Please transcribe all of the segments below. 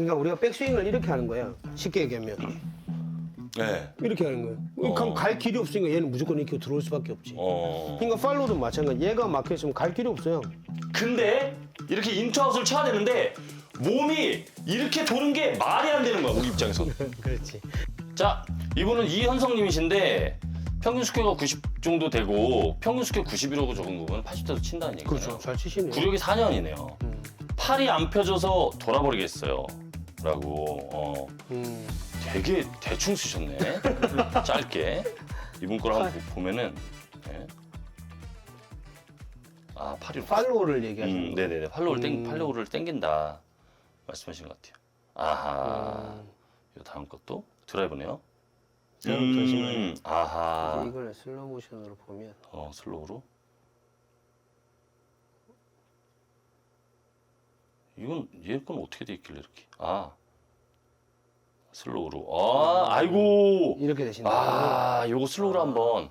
그러니까 우리가 백스윙을 이렇게 하는 거야. 쉽게 얘기하면 네. 이렇게 하는 거야. 그럼 갈 길이 없으니까 얘는 무조건 이렇게 들어올 수밖에 없지. 어. 그러니까 팔로우도 마찬가지. 얘가 막혀 있으면 갈 길이 없어요. 근데 이렇게 인투아웃을 쳐야 되는데 몸이 이렇게 도는 게 말이 안 되는 거야 우리 입장에서. 그렇지. 자 이분은 이현성님이신데 평균 스퀘어가 90 정도 되고 평균 스퀘어 90이라고 적은 거면 80대도 친다는 얘기잖아요. 그렇죠. 잘 치시네요. 구력이 4년이네요. 팔이 안 펴져서 돌아버리겠어요. 라고 어, 음. 되게 대충 쓰셨네. 짧게 이분 걸 한번 보- 보면은 네. 아 팔이 팔로우를 얘기하시는 음, 거예요. 네네네 팔로우를 땡 음. 팔로우를 땡긴다 말씀하신 것 같아요. 아하 음. 이 다음 것도 드라이브네요. 자, 잠시만요. 음, 아하 이걸 슬로우 모션으로 보면 어 슬로우로 이건 얘 건 어떻게 돼 있길래 이렇게? 아. 슬로우로. 아 아이고. 이렇게 되신다. 아 요거 슬로우로 한번.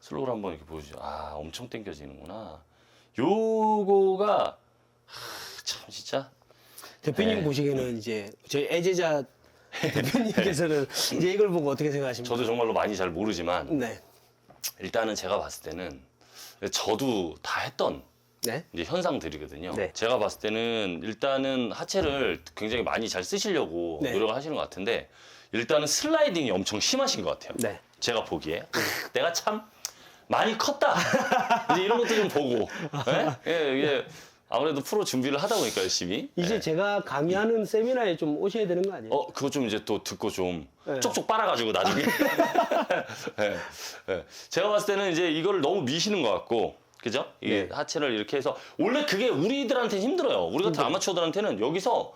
슬로우로 한번 이렇게 보여주죠. 아 엄청 당겨지는구나. 요거가 하, 참 진짜. 대표님 네. 보시기에는 이제 저희 애제자 대표님께서는 이제 이걸 보고 어떻게 생각하십니까? 저도 정말로 많이 잘 모르지만 네. 일단은 제가 봤을 때는 저도 다 했던 네. 이제 현상들이거든요. 네. 제가 봤을 때는 일단은 하체를 굉장히 많이 잘 쓰시려고 네. 노력을 하시는 것 같은데 일단은 슬라이딩이 엄청 심하신 것 같아요. 네. 제가 보기에 크, 내가 참 많이 컸다. 이제 이런 것도 좀 보고 예? 예, 이게 아무래도 프로 준비를 하다 보니까 열심히 이제 예. 제가 강의하는 세미나에 좀 오셔야 되는 거 아니에요? 어 그거 좀 이제 또 듣고 좀 네. 쪽쪽 빨아가지고 나중에 예, 예. 제가 봤을 때는 이제 이거를 너무 미시는 것 같고 그죠? 이 네. 하체를 이렇게 해서 원래 그게 우리들한테 힘들어요. 우리 같은 아마추어들한테는 여기서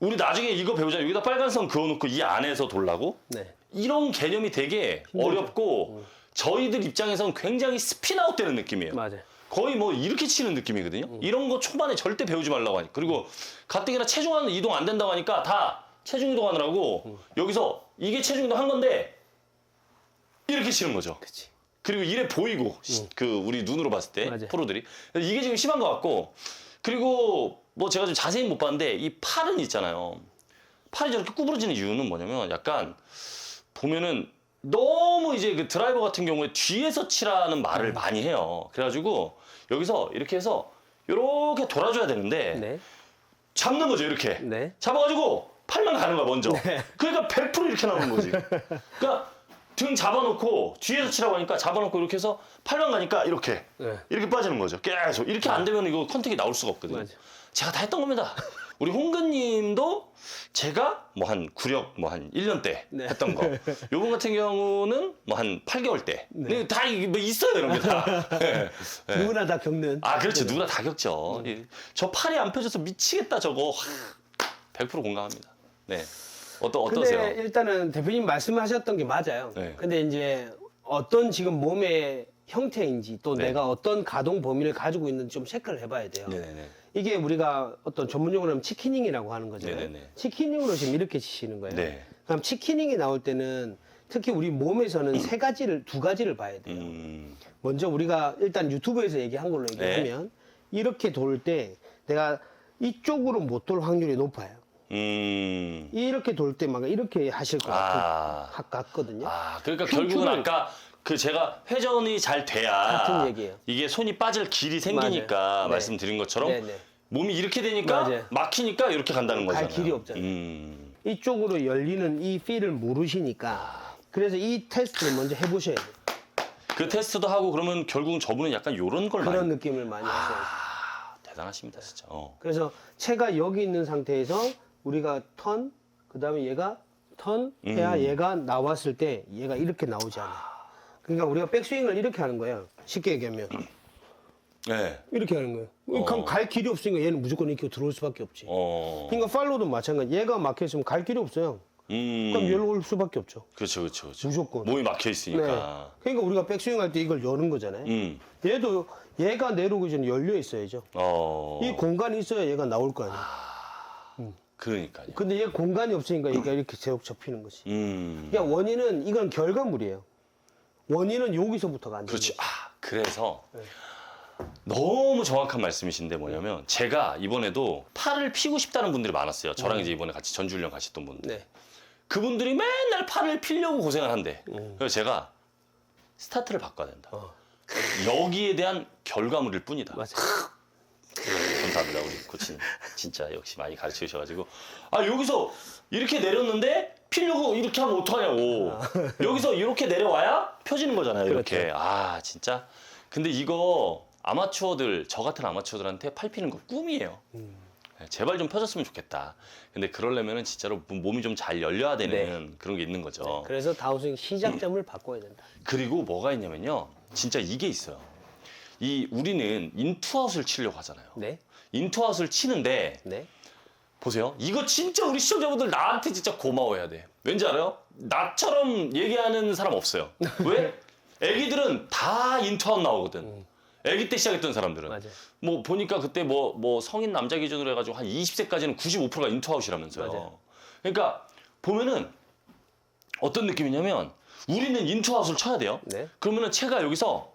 우리 나중에 이거 배우자 여기다 빨간 선 그어놓고 이 안에서 돌라고 네. 이런 개념이 되게 어렵고 저희들 입장에선 굉장히 스피나웃 되는 느낌이에요. 맞아요. 거의 뭐 이렇게 치는 느낌이거든요. 이런 거 초반에 절대 배우지 말라고 하니까. 그리고 가뜩이나 체중하는 이동 안 된다고 하니까 다 체중 이동하느라고 여기서 이게 체중 이동 한 건데 이렇게 치는 거죠. 그렇지. 그리고 이래 보이고 시- 그 우리 눈으로 봤을 때 맞아요. 프로들이 이게 지금 심한 것 같고 그리고 뭐 제가 좀 자세히 못 봤는데 이 팔은 있잖아요. 팔이 저렇게 구부러지는 이유는 뭐냐면 약간 보면은 너무 이제 그 드라이버 같은 경우에 뒤에서 치라는 말을 음. 많이 해요. 그래가지고 여기서 이렇게 해서 이렇게 돌아줘야 되는데 네. 잡는 거죠 이렇게 네. 잡아가지고 팔만 가는 거야 먼저 그러니까 100% 이렇게 나오는 거지 그러니까 등 잡아놓고 뒤에서 치라고 하니까 잡아놓고 이렇게 해서 팔만 가니까 이렇게 네. 이렇게 빠지는 거죠 계속 이렇게 안 되면 이거 컨택이 나올 수가 없거든요 맞아. 제가 다 했던 겁니다 우리 홍근님도 제가 뭐 한 구력 뭐 한 1년 때 네. 했던 거 요번 같은 경우는 뭐 한 8개월 때 네. 다 이게 뭐 있어요 이런 게 다 네. 네. 누구나 다 겪는. 아, 그렇죠. 누구나 다 겪죠. 예. 저 팔이 안 펴져서 미치겠다, 저거. 100% 공감합니다. 네. 어떠, 어떠세요? 근데 일단은 대표님 말씀하셨던 게 맞아요. 네. 근데 이제 어떤 지금 몸의 형태인지 또 네. 내가 어떤 가동 범위를 가지고 있는지 좀 체크를 해봐야 돼요. 네네네. 이게 우리가 어떤 전문 용어로 하면 치키닝이라고 하는 거잖아요. 네네네. 치키닝으로 지금 이렇게 치시는 거예요. 네. 그럼 치키닝이 나올 때는 특히 우리 몸에서는 세 가지를 두 가지를 봐야 돼요. 음, 먼저 우리가 일단 유튜브에서 얘기한 걸로 네. 얘기하면 이렇게 돌 때 내가 이쪽으로 못 돌 확률이 높아요. 음. 이렇게 돌 때 막 이렇게 하실 것 같- 아. 같거든요. 아, 그러니까 흉추를- 결국은 아까 그 제가 회전이 잘 돼야 같은 얘기예요. 이게 손이 빠질 길이 생기니까 맞아요. 네. 말씀드린 것처럼 네 네. 몸이 이렇게 되니까 맞아요. 막히니까 이렇게 간다는 갈 거잖아요. 길이 없잖아요. 음. 이쪽으로 열리는 이 필을 모르시니까 그래서 이 테스트를 먼저 해보셔야 돼요. 그 테스트도 하고 그러면 결국은 저분은 약간 요런 걸 그런 많이 느낌을 많이 하셔야 돼요. 아, 대단하십니다, 진짜. 어. 그래서 체가 여기 있는 상태에서 우리가 턴, 그 다음에 얘가 턴 해야 음. 얘가 나왔을 때 얘가 이렇게 나오지 않아요. 그러니까 우리가 백스윙을 이렇게 하는 거예요. 쉽게 얘기하면. 네. 이렇게 하는 거예요. 어. 그럼 갈 길이 없으니까 얘는 무조건 이렇게 들어올 수밖에 없지. 어. 그러니까 팔로우도 마찬가지. 얘가 막혀 있으면 갈 길이 없어요. 음. 그럼 열로 올 수밖에 없죠. 그렇죠, 그렇죠, 그렇죠. 무조건. 몸이 막혀 네. 있으니까. 그러니까 우리가 백스윙 할 때 이걸 여는 거잖아요. 음. 얘도 얘가 내려오기 전에 열려 있어야죠. 어. 이 공간이 있어야 얘가 나올 거 아니에요. 그러니까요. 근데 얘 공간이 없으니까 얘가 이렇게 계속 접히는 거지. 음. 그러니까 원인은 이건 결과물이에요. 원인은 여기서부터가 안 되는 그렇지. 아, 그래서 네. 너무 정확한 말씀이신데 뭐냐면 제가 이번에도 팔을 피고 싶다는 분들이 많았어요. 저랑 이제 이번에 같이 전주훈련 가셨던 분들. 네. 그분들이 맨날 팔을 피려고 고생을 한대. 그래서 제가 스타트를 바꿔야 된다. 어. 여기에 대한 결과물일 뿐이다. 맞아. 감사합니다 우리 코치님. 진짜 역시 많이 가르쳐 주셔가지고. 아 여기서 이렇게 내렸는데 피려고 이렇게 하면 어떡하냐고. 여기서 이렇게 내려와야 펴지는 거잖아요 이렇게. 아 진짜? 근데 이거 아마추어들 저 같은 아마추어들한테 팔 피는 거 꿈이에요. 네, 제발 좀 펴졌으면 좋겠다. 근데 그러려면은 진짜로 몸이 좀 잘 열려야 되는 그런 게 있는 거죠. 그래서 다운스윙 시작점을 바꿔야 된다. 그리고 뭐가 있냐면요. 진짜 이게 있어요. 이 우리는 인투아웃을 치려고 하잖아요. 네. 인투아웃을 치는데 네. 보세요. 이거 진짜 우리 시청자분들 나한테 진짜 고마워해야 돼. 왠지 알아요? 나처럼 얘기하는 사람 없어요. 왜? 애기들은 다 인투아웃 나오거든. 애기 때 시작했던 사람들은. 맞아요. 뭐 보니까 그때 뭐, 뭐 성인 남자 기준으로 해가지고 한 20세까지는 95%가 인투아웃이라면서요. 맞아요. 그러니까 보면은 어떤 느낌이냐면 우리는 인투아웃을 쳐야 돼요. 네. 그러면은 채가 여기서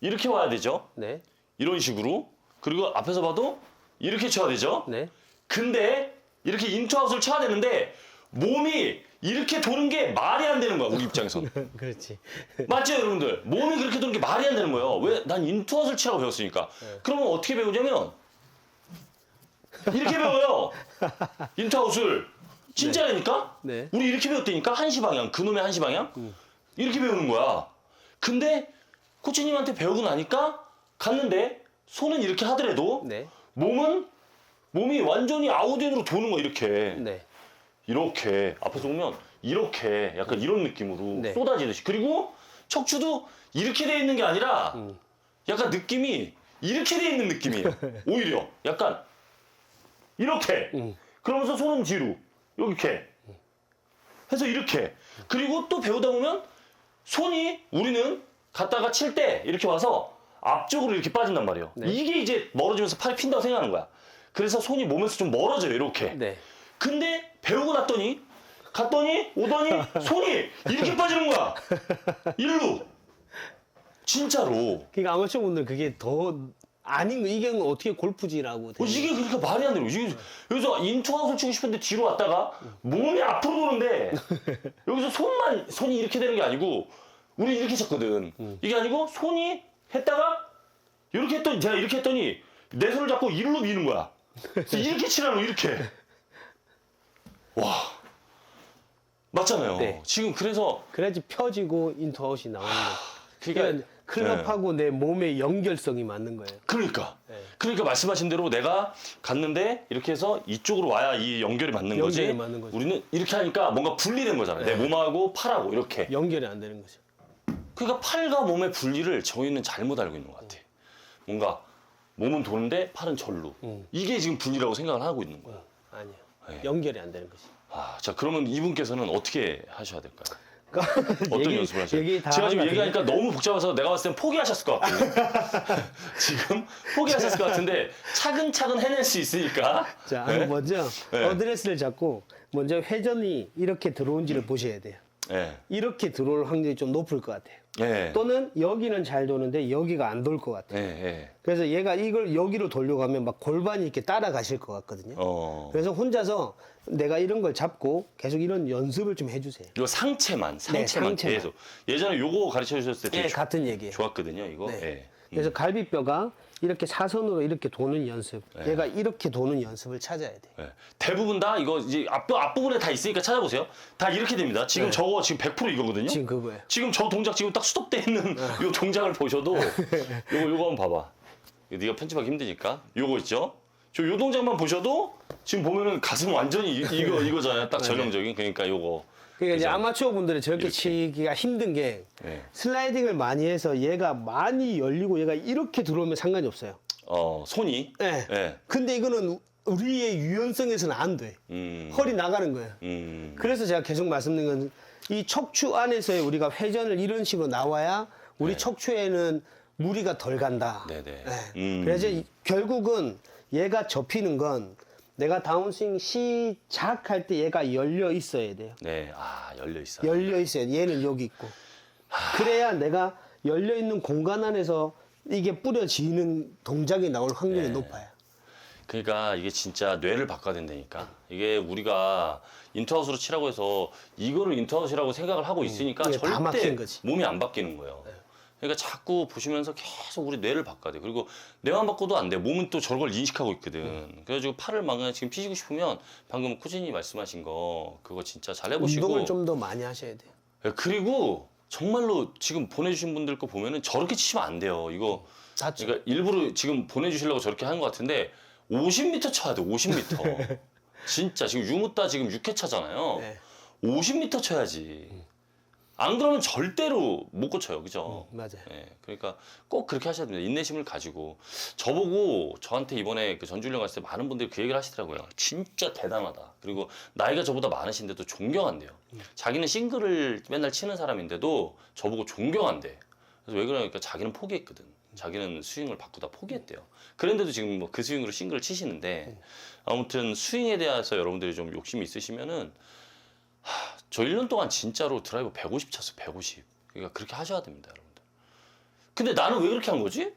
이렇게 와야 되죠. 네. 이런 식으로. 그리고 앞에서 봐도 이렇게 쳐야 되죠. 네. 근데 이렇게 인투아웃을 쳐야 되는데 몸이 이렇게 도는 게 말이 안 되는 거야 우리 입장에선. 그렇지. 맞죠 여러분들? 몸이 그렇게 도는 게 말이 안 되는 거예요. 왜? 난 인투아웃을 치라고 배웠으니까. 그러면 어떻게 배우냐면 이렇게 배워요. 인투아웃을. 진짜라니까? 네. 우리 이렇게 배웠다니까? 한시 방향 그놈의 한시 방향? 이렇게 배우는 거야. 근데 코치님한테 배우고 나니까 갔는데 손은 이렇게 하더라도 네. 몸은? 몸이 완전히 아웃인으로 도는 거야 이렇게. 네. 이렇게. 앞에서 보면 이렇게 약간 이런 느낌으로 네. 쏟아지듯이. 그리고 척추도 이렇게 돼 있는 게 아니라 음. 약간 느낌이 이렇게 돼 있는 느낌이에요. 오히려 약간 이렇게. 음. 그러면서 손은 뒤로. 이렇게. 해서 이렇게. 그리고 또 배우다 보면 손이 우리는 갔다가 칠 때 이렇게 와서 앞쪽으로 이렇게 빠진단 말이에요 네. 이게 이제 멀어지면서 팔이 핀다고 생각하는 거야 그래서 손이 몸에서 좀 멀어져요 이렇게 네. 근데 배우고 났더니 갔더니 오더니 손이 이렇게 빠지는 거야. 일로. 진짜로. 그러니까 아마추어 분들 그게 더 아닌 거 이게 어떻게 골프지라고. 어, 이게 그러니까 말이 안 돼요. 이게 여기서 인투아웃을 치고 싶은데 뒤로 왔다가 몸이 앞으로 도는데 여기서 손만 손이 이렇게 되는 게 아니고 우리 이렇게 쳤거든. 이게 아니고 손이 했다가 이렇게 했더니 제가 이렇게 했더니 내 손을 잡고 일로 미는 거야. 그래서 이렇게 치라고 이렇게. 와. 맞잖아요. 네. 지금 그래서 그래야지 펴지고 인투아웃이 나오는 거죠. 그러니까 그러니까 클럽하고 내 몸의 연결성이 맞는 거예요. 그러니까. 네. 그러니까 말씀하신 대로 내가 갔는데 이렇게 해서 이쪽으로 와야 이 연결이 맞는 거지. 연결이 맞는 거죠. 네. 우리는 이렇게 하니까 뭔가 분리된 거잖아요. 내 몸하고 팔하고 이렇게. 연결이 안 되는 거죠. 그러니까 팔과 몸의 분리를 저희는 잘못 알고 있는 것 같아. 뭔가 몸은 도는데 팔은 절로. 음. 이게 지금 분리라고 생각을 하고 있는 거야. 아니요. 네. 연결이 안 되는 거지. 아, 자 그러면 이분께서는 어떻게 하셔야 될까요? 그러니까 어떤 얘기- 연습을 하셔요? 얘기 다 제가 지금 하는 것 얘기하니까 너무 복잡해서 내가 봤을 땐 포기하셨을 것 같거든요. 지금 포기하셨을 것 같은데 차근차근 해낼 수 있으니까. 자, 네? 먼저 네. 어드레스를 잡고 먼저 회전이 이렇게 들어온지를 보셔야 돼요. 예. 이렇게 들어올 확률이 좀 높을 것 같아요. 예. 또는 여기는 잘 도는데 여기가 안 돌 것 같아요. 예, 예. 그래서 얘가 이걸 여기로 돌려고 하면 막 골반이 이렇게 따라가실 것 같거든요. 어. 그래서 혼자서 내가 이런 걸 잡고 계속 이런 연습을 좀 해주세요. 요 상체만, 상체만, 상체만. 계속. 예전에 요거 가르쳐 주셨을 때 예, 되게 좋- 같은 얘기예요. 좋았거든요, 이거. 네. 예. 그래서 갈비뼈가 이렇게 사선으로 이렇게 도는 연습, 얘가 이렇게 도는 연습을 찾아야 돼요. 예. 대부분 다 이거 이제 앞, 앞부분에 다 있으니까 찾아보세요. 다 이렇게 됩니다. 지금 저거 지금 100% 이거거든요. 네. 지금 그거예요. 지금 저 동작 지금 딱 스톱돼 있는 요 동작을 보셔도 요거 요거 한번 봐봐. 이거 네가 편집하기 힘드니까 요거 있죠? 저요 동작만 보셔도 지금 보면은 가슴 완전히 이- 이거 이거잖아요. 딱 전형적인 그러니까 요거. 그러니까 이제 그죠? 아마추어 분들은 저렇게 이렇게. 치기가 힘든 게 예. 슬라이딩을 많이 해서 얘가 많이 열리고 얘가 이렇게 들어오면 상관이 없어요. 어 손이. 예. 예. 근데 이거는 우리의 유연성에서는 안 돼. 음. 허리 나가는 거예요. 음. 그래서 제가 계속 말씀드린 건 이 척추 안에서의 우리가 회전을 이런 식으로 나와야 우리 척추에는 무리가 덜 간다. 네. 네네. 예. 음. 그래서 이- 결국은 얘가 접히는 건 내가 다운스윙 시작할 때 얘가 열려 있어야 돼요. 네. 아, 열려 있어요. 열려 있어야 돼. 얘는 여기 있고. 그래야 내가 열려 있는 공간 안에서 이게 뿌려지는 동작이 나올 확률이 네. 높아요. 그러니까 이게 진짜 뇌를 바꿔야 된다니까. 이게 우리가 인투아웃으로 치라고 해서 이거를 인투아웃이라고 생각을 하고 있으니까 이게 다 절대 막힌 거지. 몸이 안 바뀌는 거예요. 그러니까 자꾸 보시면서 계속 우리 뇌를 바꿔야 돼. 그리고 뇌만 바꿔도 안 돼. 몸은 또 저걸 인식하고 있거든. 그래가지고 팔을 막 지금 피시고 싶으면 방금 쿠진이 말씀하신 거 그거 진짜 잘 해보시고. 운동을 좀 더 많이 하셔야 돼요. 예, 그리고 정말로 지금 보내주신 분들 거 보면은 저렇게 치시면 안 돼요. 이거 다쳐. 그러니까 일부러 지금 보내주시려고 저렇게 하는 것 같은데 50m 쳐야 돼. 50m. 진짜 지금 유무따 지금 6회 차잖아요. 네. 50m 쳐야지. 안 그러면 절대로 못 고쳐요. 그죠? 맞아요. 예, 그러니까 꼭 그렇게 하셔야 됩니다. 인내심을 가지고. 저보고 저한테 이번에 그 전주훈련 갔을 때 많은 분들이 그 얘기를 하시더라고요. 진짜 대단하다. 그리고 나이가 저보다 많으신데도 존경한대요. 자기는 싱글을 맨날 치는 사람인데도 저보고 존경한대. 그래서 왜 그러니까 자기는 포기했거든. 자기는 스윙을 바꾸다 포기했대요. 그런데도 지금 뭐 그 스윙으로 싱글을 치시는데 아무튼 스윙에 대해서 여러분들이 좀 욕심이 있으시면은 하, 저 1년 동안 진짜로 드라이버 150 쳤어요. 150. 그러니까 그렇게 하셔야 됩니다, 여러분들. 근데 나는 왜 그렇게 한 거지?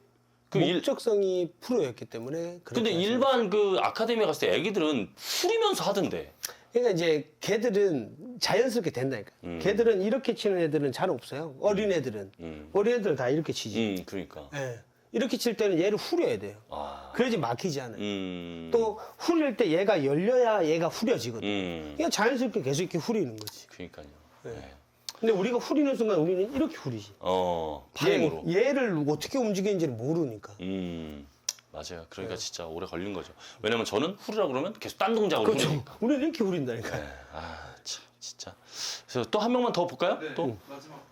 그 일, 목적성이 프로였기 때문에. 그렇게 근데 일반 그 아카데미에 갔을 때 애기들은 풀이면서 하던데. 그러니까 이제 걔들은 자연스럽게 된다니까. 음. 걔들은 이렇게 치는 애들은 잘 없어요. 어린 애들은. 음. 어린 애들은 다 이렇게 치지. 음, 그러니까. 예. 이렇게 칠 때는 얘를 후려야 돼요. 아. 그래야지 막히지 않아요. 음. 또 후릴 때 얘가 열려야 얘가 후려지거든. 음. 그냥 자연스럽게 계속 이렇게 후리는 거지. 그러니까요. 네. 네. 근데 우리가 후리는 순간 우리는 이렇게 후리지. 어, 파행으로. 얘, 얘를 어떻게 움직이는지를 모르니까. 음. 맞아요. 네. 그러니까 진짜 오래 걸린 거죠. 왜냐면 저는 후리라 그러면 계속 딴 동작으로 그렇죠. 후리니까. 우리는 이렇게 후린다니까. 네. 아, 참 진짜. 그래서 또 한 명만 더 볼까요? 또? 마지막